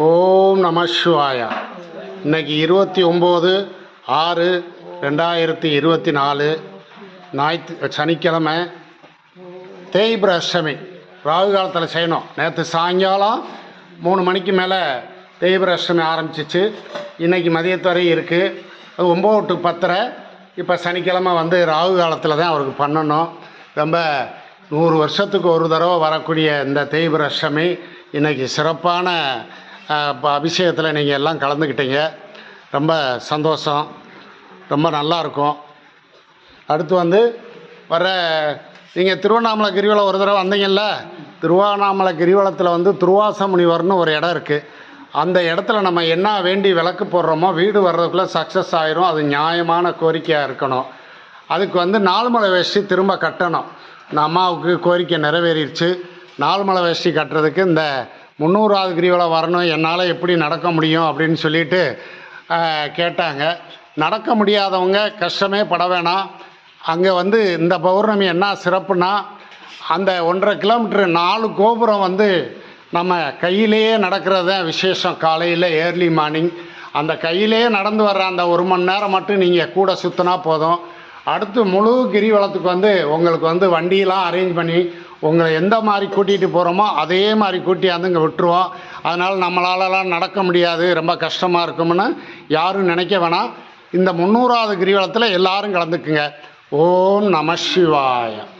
ஓம் நம சிவாயா. இன்னைக்கு இருபத்தி ஒம்பது ஆறு ரெண்டாயிரத்தி இருபத்தி நாலு. ஞாயிற்று சனிக்கிழமை தேய்பிர அஷ்டமி. ராகு காலத்தில் செய்யணும். நேற்று சாயங்காலம் மூணு மணிக்கு மேலே தேய்பிர அஷ்டமி ஆரம்பிச்சிச்சு. இன்றைக்கி மதியத்துவரை இருக்குது அது ஒம்பது டு பத்தரை. இப்போ சனிக்கிழமை வந்து ராகு காலத்தில் தான் அவருக்கு பண்ணணும். ரொம்ப நூறு வருஷத்துக்கு ஒரு தடவை வரக்கூடிய இந்த தேய்பிர அஷ்டமி இன்றைக்கி சிறப்பான இப்போ ப- அபிஷேகத்தில் நீங்கள் எல்லாம் கலந்துக்கிட்டீங்க. ரொம்ப சந்தோஷம். ரொம்ப நல்லா இருக்கும். அடுத்து வந்து வர நீங்கள் திருவண்ணாமலை கிரிவலம் ஒரு தடவை வந்தீங்கல்ல? திருவண்ணாமலை கிரிவலத்தில் வந்து துருவாச முனிவர்னு ஒரு இடம் இருக்குது அந்த இடத்துல நம்ம என்ன வேண்டி விளக்கு போடுறோமோ வீடு வர்றதுக்குள்ளே சக்ஸஸ் ஆயிரும். அது நியாயமான கோரிக்கையாக இருக்கணும். அதுக்கு வந்து நாலுமலை வேஷ்டி திரும்ப கட்டணும். இந்த அம்மாவுக்கு கோரிக்கை நிறைவேறிடுச்சு நாலுமலை வேஷ்டி கட்டுறதுக்கு இந்த முந்நூறாவது கிரிவலம் வரணும் என்னால் எப்படி நடக்க முடியும் அப்படின்னு சொல்லிட்டு கேட்டாங்க. நடக்க முடியாதவங்க கஷ்டமே பட வேணாம். அங்கே வந்து இந்த பௌர்ணமி என்ன சிறப்புனா அந்த ஒன்றரை கிலோமீட்டர் நாலு கோபுரம் வந்து நம்ம கையிலேயே நடக்கிறது தான் விசேஷம். காலையில் ஏர்லி மார்னிங் அந்த கையிலேயே நடந்து வர்ற அந்த ஒரு மணி நேரம் மட்டும் நீங்கள் கூட சுற்றினா போதும். அடுத்து முழு கிரிவலத்துக்கு வந்து உங்களுக்கு வந்து வண்டியெலாம் அரேஞ்ச் பண்ணி உங்களை எந்த மாதிரி கூட்டிகிட்டு போகிறோமோ அதே மாதிரி கூட்டியாந்து இங்கே விட்டுருவோம். அதனால் நம்மளாலலாம் நடக்க முடியாது. ரொம்ப கஷ்டமாக இருக்கும்னு யாரும் நினைக்க வேணாம். இந்த முந்நூறாவது கிரிவலத்தில் எல்லாரும் கலந்துக்குங்க. ஓம் நம சிவாயம்